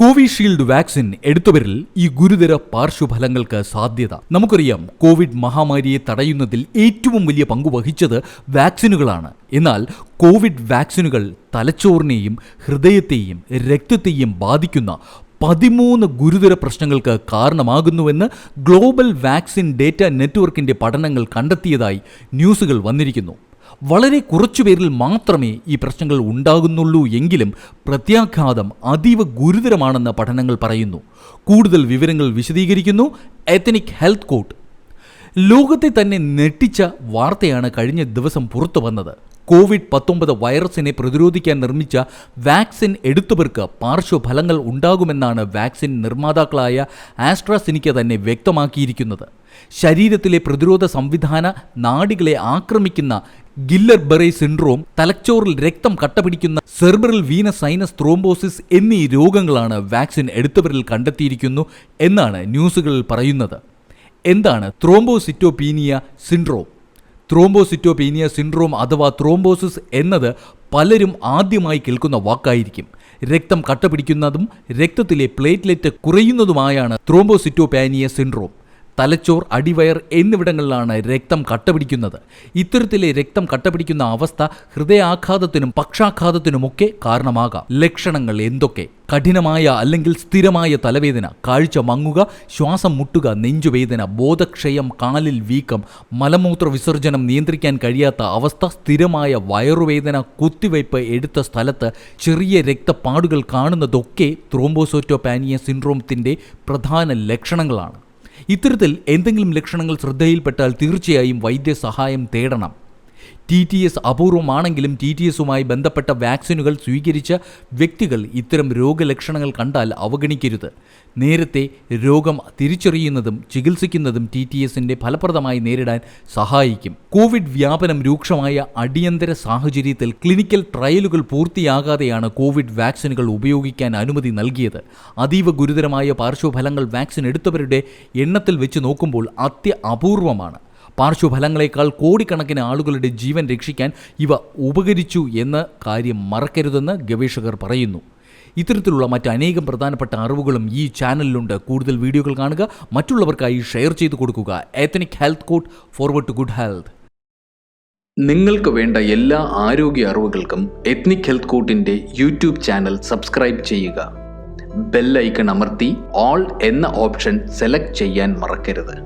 Covishield vaccine എടുത്തവരിൽ ഈ ഗുരുതര പാർശ്വഫലങ്ങൾക്ക് സാധ്യത. നമുക്കറിയാം കോവിഡ് മഹാമാരിയെ തടയുന്നതിൽ ഏറ്റവും വലിയ പങ്ക് വഹിച്ചത് വാക്സിനുകളാണ്. എന്നാൽ കോവിഡ് വാക്സിനുകൾ തലച്ചോറിനെയും ഹൃദയത്തെയും രക്തത്തെയും ബാധിക്കുന്ന പതിമൂന്ന് ഗുരുതര പ്രശ്നങ്ങൾക്ക് കാരണമാകുന്നുവെന്ന് ഗ്ലോബൽ വാക്സിൻ ഡേറ്റ നെറ്റ്വർക്കിന്റെ പഠനങ്ങൾ കണ്ടെത്തിയതായി ന്യൂസുകൾ വന്നിരിക്കുന്നു. വളരെ കുറച്ചു പേരിൽ മാത്രമേ ഈ പ്രശ്നങ്ങൾ ഉണ്ടാകുന്നുള്ളൂ എങ്കിലും പ്രത്യാഘാതം അതീവ ഗുരുതരമാണെന്ന് പഠനങ്ങൾ പറയുന്നു. കൂടുതൽ വിവരങ്ങൾ വിശദീകരിക്കുന്നു എത്തനിക് ഹെൽത്ത് കോട്ട് ലോകത്തെ തന്നെ നെട്ടിച്ച വാർത്തയാണ് കഴിഞ്ഞ ദിവസം പുറത്തു വന്നത്. കോവിഡ് പത്തൊമ്പത് വൈറസിനെ പ്രതിരോധിക്കാൻ നിർമ്മിച്ച വാക്സിൻ എടുത്തവർക്ക് പാർശ്വഫലങ്ങൾ ഉണ്ടാകുമെന്നാണ് വാക്സിൻ നിർമ്മാതാക്കളായ ആസ്ട്രാസിനിക്ക തന്നെ വ്യക്തമാക്കിയിരിക്കുന്നത്. ശരീരത്തിലെ പ്രതിരോധ സംവിധാന നാടികളെ ആക്രമിക്കുന്ന ഗില്ലർ ബറേ സിൻഡ്രോം തലച്ചോറിൽ രക്തം കട്ടപിടിക്കുന്ന സെർബറൽ വീന സൈനസ് ത്രോംബോസിസ് എന്നീ രോഗങ്ങളാണ് വാക്സിൻ എടുത്തവരിൽ കണ്ടെത്തിയിരിക്കുന്നു എന്നാണ് ന്യൂസുകളിൽ പറയുന്നത്. എന്താണ് ത്രോംബോസിറ്റോപീനിയ സിൻഡ്രോം? ത്രോംബോസിറ്റോപീനിയ സിൻഡ്രോം അഥവാ ത്രോംബോസിസ് എന്നത് പലരും ആദ്യമായി കേൾക്കുന്ന വാക്കായിരിക്കും. രക്തം കട്ടപിടിക്കുന്നതും രക്തത്തിലെ പ്ലേറ്റ്ലെറ്റ് കുറയുന്നതുമായാണ് ത്രോംബോസിറ്റോപാനിയ സിൻഡ്രോം. തലച്ചോർ അടിവയർ എന്നിവിടങ്ങളിലാണ് രക്തം കട്ടപിടിക്കുന്നത്. ഇത്തരത്തിലെ രക്തം കട്ടപിടിക്കുന്ന അവസ്ഥ ഹൃദയാഘാതത്തിനും പക്ഷാഘാതത്തിനുമൊക്കെ കാരണമാകാം. ലക്ഷണങ്ങൾ എന്തൊക്കെ? കഠിനമായ അല്ലെങ്കിൽ സ്ഥിരമായ തലവേദന കാഴ്ച മങ്ങുക ശ്വാസം മുട്ടുക നെഞ്ചുവേദന ബോധക്ഷയം കാലിൽ വീക്കം മലമൂത്ര വിസർജനം നിയന്ത്രിക്കാൻ കഴിയാത്ത അവസ്ഥ സ്ഥിരമായ വയറുവേദന കുത്തിവയ്പ് എടുത്ത സ്ഥലത്ത് ചെറിയ രക്തപ്പാടുകൾ കാണുന്നതൊക്കെ ത്രോംബോസോറ്റോപാനിയ സിൻഡ്രോമത്തിന്റെ പ്രധാന ലക്ഷണങ്ങളാണ്. ഇത്തരത്തിൽ എന്തെങ്കിലും ലക്ഷണങ്ങൾ ശ്രദ്ധയിൽപ്പെട്ടാൽ തീർച്ചയായും വൈദ്യസഹായം തേടണം. ടി ടി എസ് അപൂർവമാണെങ്കിലും ടി ടി എസുമായി ബന്ധപ്പെട്ട വാക്സിനുകൾ സ്വീകരിച്ച വ്യക്തികൾ ഇത്തരം രോഗലക്ഷണങ്ങൾ കണ്ടാൽ അവഗണിക്കരുത്. നേരത്തെ രോഗം തിരിച്ചറിയുന്നതും ചികിത്സിക്കുന്നതും ടി ടി എസിന്റെ ഫലപ്രദമായി നേരിടാൻ സഹായിക്കും. കോവിഡ് വ്യാപനം രൂക്ഷമായ അടിയന്തര സാഹചര്യത്തിൽ ക്ലിനിക്കൽ ട്രയലുകൾ പൂർത്തിയാകാതെയാണ് കോവിഡ് വാക്സിനുകൾ ഉപയോഗിക്കാൻ അനുമതി നൽകിയത്. അതീവ ഗുരുതരമായ പാർശ്വഫലങ്ങൾ വാക്സിൻ എടുത്തവരുടെ എണ്ണത്തിൽ വെച്ച് നോക്കുമ്പോൾ അത്യ അപൂർവമാണ്. പാർശ്വഫലങ്ങളെക്കാൾ കോടിക്കണക്കിന് ആളുകളുടെ ജീവൻ രക്ഷിക്കാൻ ഇവ ഉപകരിച്ചു എന്ന കാര്യം മറക്കരുതെന്ന് ഗവേഷകർ പറയുന്നു. ഇത്തരത്തിലുള്ള മറ്റനേകം പ്രധാനപ്പെട്ട അറിവുകളും ഈ ചാനലിലുണ്ട്. കൂടുതൽ വീഡിയോകൾ കാണുക മറ്റുള്ളവർക്കായി ഷെയർ ചെയ്തു കൊടുക്കുക. Ethnic health court forward to good health നിങ്ങൾക്ക് വേണ്ട എല്ലാ ആരോഗ്യ അറിവുകൾക്കും എത്നിക് ഹെൽത്ത് കോട്ടിന്റെ യൂട്യൂബ് ചാനൽ സബ്സ്ക്രൈബ് ചെയ്യുക. ബെല്ലൈക്കൺ അമർത്തി ഓൾ എന്ന ഓപ്ഷൻ സെലക്ട് ചെയ്യാൻ മറക്കരുത്.